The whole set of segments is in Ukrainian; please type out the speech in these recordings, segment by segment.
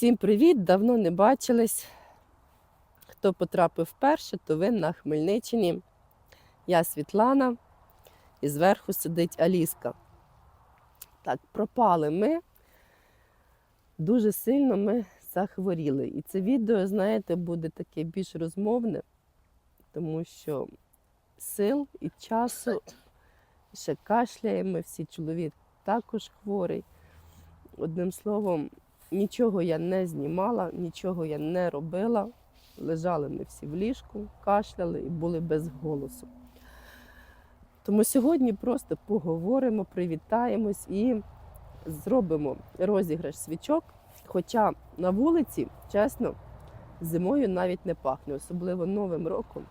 Всім привіт! Давно не бачились. Хто потрапив вперше, то ви на Хмельниччині. Я Світлана і зверху сидить Аліска. Так, пропали ми. Дуже сильно ми захворіли. І це відео, знаєте, буде таке більш розмовне, тому що сил і часу ще кашляємо, всі чоловік також хворий. Одним словом, нічого я не знімала, нічого я не робила. Лежали ми всі в ліжку, кашляли і були без голосу. Тому сьогодні просто поговоримо, привітаємось і зробимо розіграш свічок. Хоча на вулиці, чесно, зимою навіть не пахне, особливо Новим роком.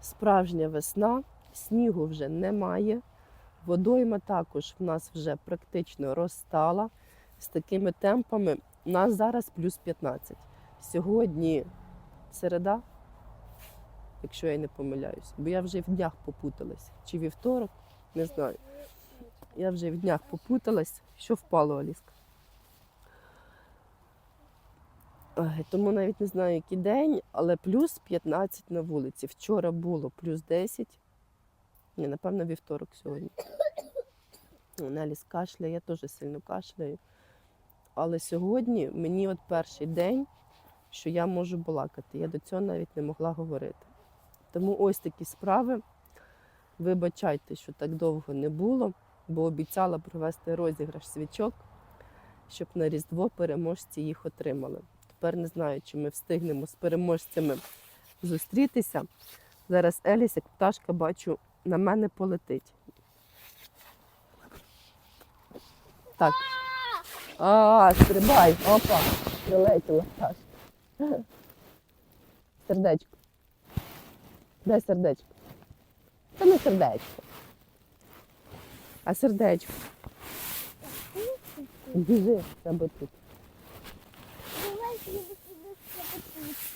Справжня весна, снігу вже немає. Водойма також в нас вже практично розстала. З такими темпами у нас зараз плюс 15. Сьогодні середа, якщо я не помиляюсь, бо я вже в днях попуталась. Чи вівторок, не знаю. Я вже в днях попуталась, що впало Аліска. Тому навіть не знаю, який день, але плюс 15 на вулиці. Вчора було плюс 10. Ні, напевно, вівторок сьогодні. Неліс кашляє, я теж сильно кашляю. Але сьогодні мені от перший день, що я можу балакати. Я до цього навіть не могла говорити. Тому ось такі справи. Вибачайте, що так довго не було, бо обіцяла провести розіграш свічок, щоб на Різдво переможці їх отримали. Тепер не знаю, чи ми встигнемо з переможцями зустрітися. Зараз Еліс, як пташка, бачу, на мене полетить. Так. А, стрибай, опа, прилетіла пташка. Сердечко. Де сердечко? Це не сердечко. А сердечко. Біжи, тебе тут.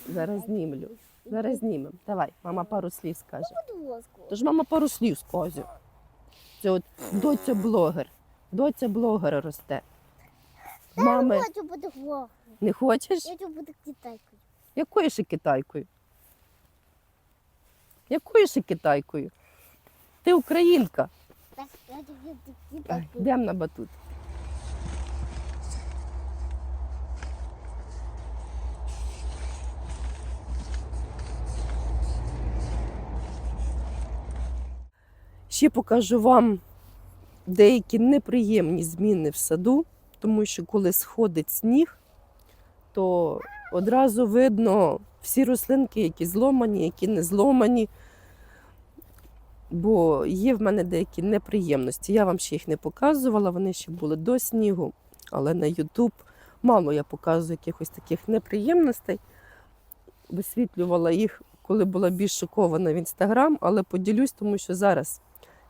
Зараз знімлю. Зараз знімемо. Давай, мама пару слів скаже. Тож мама пару слів скаже. Це от доця блогер. Доця блогера росте. Мами, Я хочу бути блогером. не хочеш? Я хочу бути китайкою. Якою ще китайкою? Якою ще китайкою? Ти українка. Так, я хочу бути китайкою. Йдемо на батут. Ще покажу вам деякі неприємні зміни в саду, тому що коли сходить сніг, то одразу видно всі рослинки, які зломані, які не зломані. Бо є в мене деякі неприємності. Я вам ще їх не показувала, вони ще були до снігу, але на YouTube мало я показую якихось таких неприємностей. Висвітлювала їх, коли була більш шокована в інстаграм, але поділюсь, тому що зараз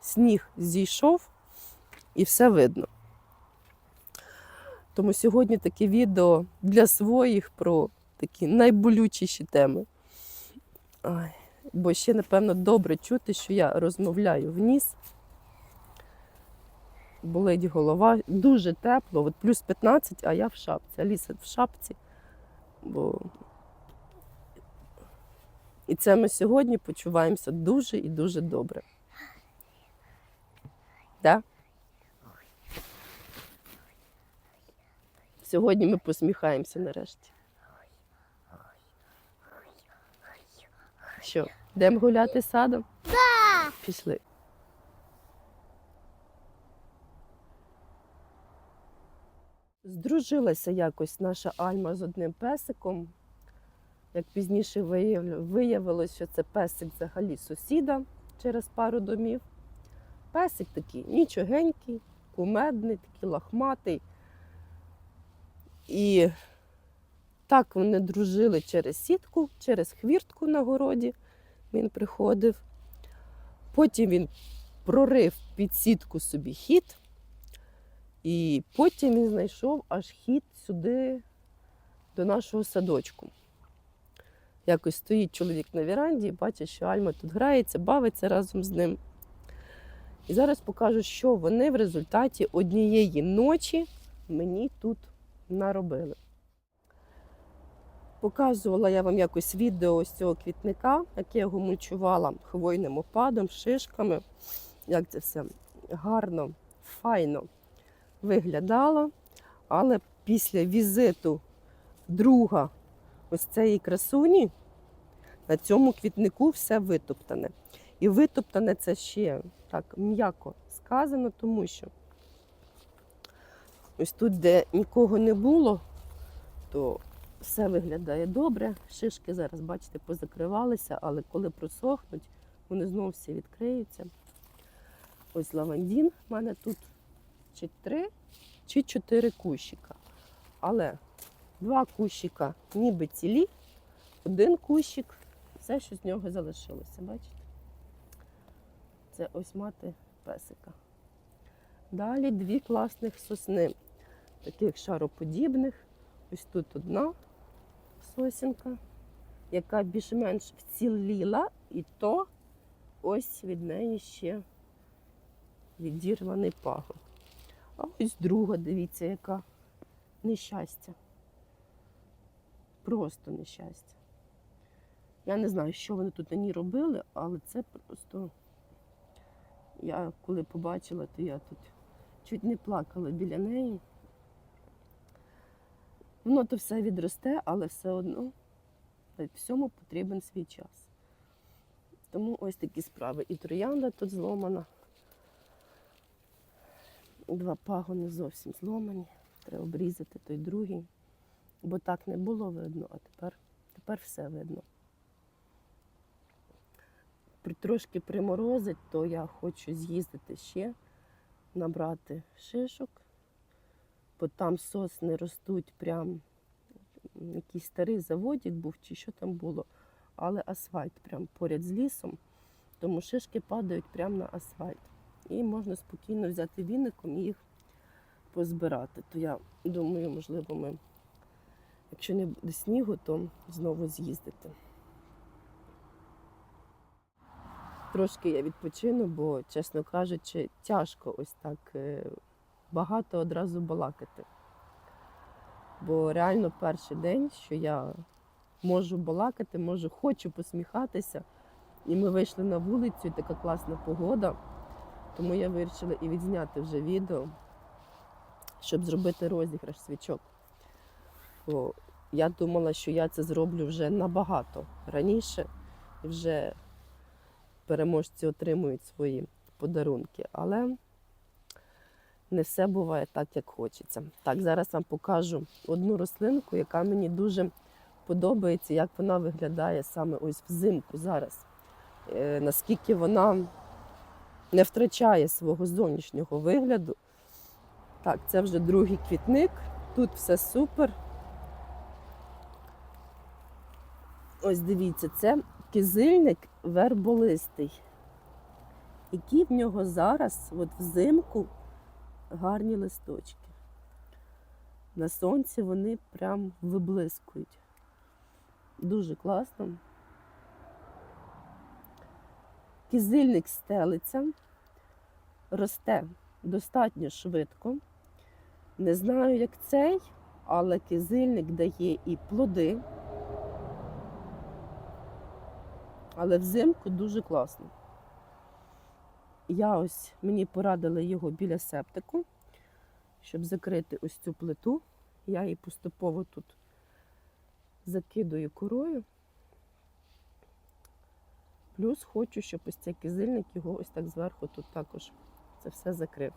сніг зійшов і все видно. Тому сьогодні таке відео для своїх про такі найболючіші теми. Ай, бо ще, напевно, добре чути, що я розмовляю в ніс. Болить голова. Дуже тепло, от плюс 15, а я в шапці. Аліса в шапці. Бо... І це ми сьогодні почуваємося дуже і дуже добре. Да? Сьогодні ми посміхаємося нарешті. Що, йдемо гуляти садом? Да! Пішли. Здружилася якось наша Альма з одним песиком. Як пізніше вияв- виявилось, що це песик взагалі сусіда через пару домів. Песик такий нічогенький, кумедний, такий лахматий. І так вони дружили через сітку, через хвіртку на городі. Він приходив. Потім він прорив під сітку собі хід, і потім він знайшов аж хід сюди до нашого садочку. Якось стоїть чоловік на віранді і бачить, що Альма тут грається, бавиться разом з ним. І зараз покажу, що вони в результаті однієї ночі мені тут наробили. Показувала я вам якось відео ось цього квітника, як я його мульчувала хвойним опадом, шишками. Як це все гарно, файно виглядало. Але після візиту друга ось цієї красуні на цьому квітнику все витоптане. І витоптане це ще так м'яко сказано, тому що ось тут, де нікого не було, то все виглядає добре. Шишки зараз, бачите, позакривалися, але коли просохнуть, вони знову всі відкриються. Ось лавандін. У мене тут чи три, чи чотири кущика. Але два кущика ніби цілі, один кущик, все, що з нього залишилося, бачите? Це ось мати песика. Далі дві класних сосни, таких шароподібних. Ось тут одна сосінка, яка більш-менш вціліла, і то ось від неї ще відірваний пагон. А ось друга, дивіться, яка нещастя. Просто нещастя. Я не знаю, що вони тут на ній робили, але це просто. Я коли побачила, то я тут чуть не плакала біля неї. Воно то все відросте, але все одно всьому потрібен свій час. Тому ось такі справи. І троянда тут зломана. Два пагони зовсім зломані. Треба обрізати той другий. Бо так не було видно, а тепер, тепер все видно. Трошки приморозить, то я хочу з'їздити ще, набрати шишок, бо там сосни ростуть прям якийсь старий заводик був, чи що там було, але асфальт прям поряд з лісом, тому шишки падають прямо на асфальт. І можна спокійно взяти віником і їх позбирати. То я думаю, можливо, ми, якщо не буде снігу, то знову з'їздити. Трошки я відпочину, бо, чесно кажучи, тяжко ось так е, багато одразу балакати. Бо реально перший день, що я можу балакати, можу, хочу посміхатися. І ми вийшли на вулицю, і така класна погода. Тому я вирішила і відзняти вже відео, щоб зробити розіграш свічок. Бо я думала, що я це зроблю вже набагато раніше, вже переможці отримують свої подарунки. Але не все буває так, як хочеться. Так, зараз вам покажу одну рослинку, яка мені дуже подобається, як вона виглядає саме ось взимку зараз. Е, наскільки вона не втрачає свого зовнішнього вигляду. Так, це вже другий квітник. Тут все супер. Ось дивіться, це кизильник верболистий. Які в нього зараз, от взимку, гарні листочки. На сонці вони прям виблискують. Дуже класно. Кизильник стелиться, росте достатньо швидко. Не знаю, як цей, але кизильник дає і плоди. Але взимку дуже класно. Я ось мені порадили його біля септику, щоб закрити ось цю плиту. Я її поступово тут закидую корою. Плюс хочу, щоб ось цей кизильник його ось так зверху тут також це все закрив.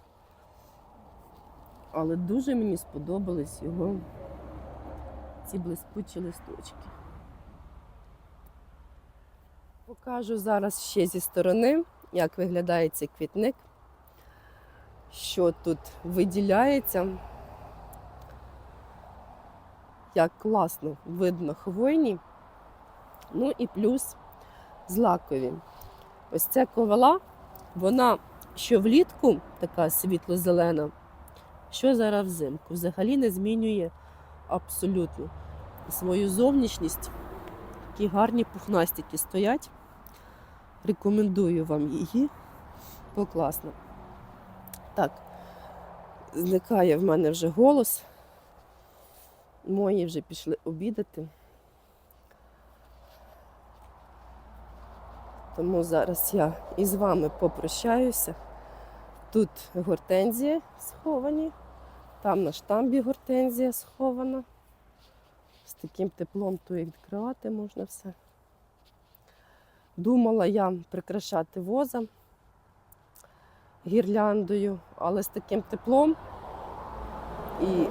Але дуже мені сподобались його ці блискучі листочки. Покажу зараз ще зі сторони, як виглядає цей квітник, що тут виділяється, як класно видно хвойні, ну і плюс злакові. Ось ця ковала, вона що влітку така світло-зелена, що зараз взимку. Взагалі не змінює абсолютно свою зовнішність. Такі гарні пухнастики стоять. Рекомендую вам її. Бо класно. Так, зникає в мене вже голос. Мої вже пішли обідати. Тому зараз я із вами попрощаюся. Тут гортензії сховані, там на штамбі гортензія схована. З таким теплом то і відкривати можна все. Думала я прикрашати воза гірляндою, але з таким теплом і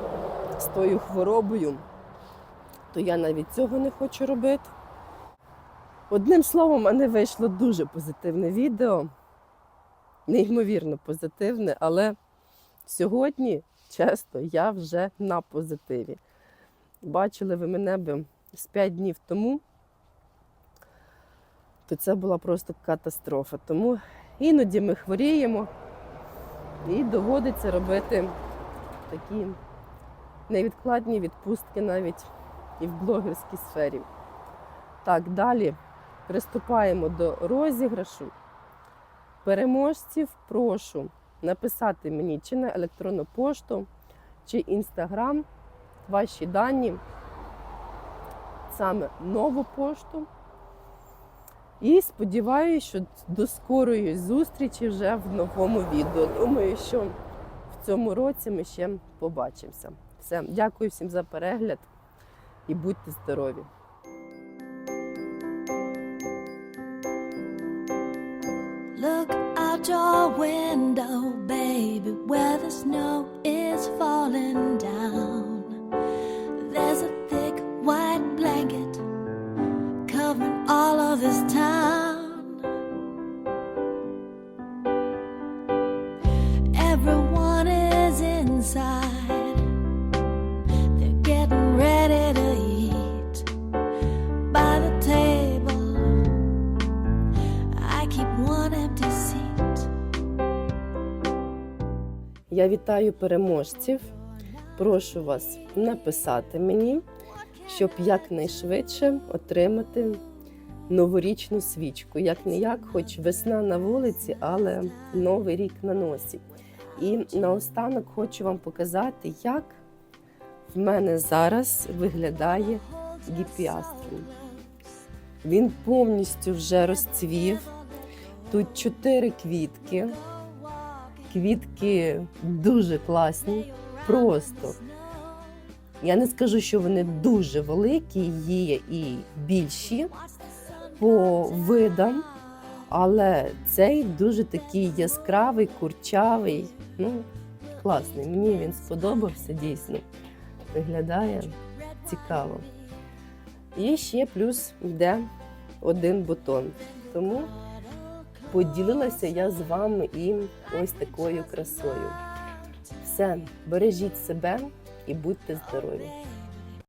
з тою хворобою, то я навіть цього не хочу робити. Одним словом, мене вийшло дуже позитивне відео, неймовірно позитивне, але сьогодні, чесно, я вже на позитиві. Бачили ви мене би з 5 днів тому, то це була просто катастрофа. Тому іноді ми хворіємо і доводиться робити такі невідкладні відпустки навіть і в блогерській сфері. Так, далі приступаємо до розіграшу. Переможців прошу написати мені чи на електронну пошту, чи інстаграм ваші дані, саме нову пошту. І сподіваюся, що до скорої зустрічі вже в новому відео. Думаю, що в цьому році ми ще побачимося. Все, дякую всім за перегляд і будьте здорові! Look out your window, baby, where the snow is falling down. Ready to eat by the table. I keep one empty seat. Я вітаю переможців. Прошу вас написати мені, щоб якнайшвидше отримати новорічну свічку. Як не як, хоч весна на вулиці, але новий рік на носі. І наостанок хочу вам показати, як в мене зараз виглядає гіпіаструм. Він повністю вже розцвів. Тут чотири квітки. Квітки дуже класні, просто. Я не скажу, що вони дуже великі, є і більші по видам, але цей дуже такий яскравий, курчавий. Ну, класний. Мені він сподобався дійсно. Виглядає цікаво. І ще плюс йде один бутон. Тому поділилася я з вами і ось такою красою. Все, бережіть себе і будьте здорові!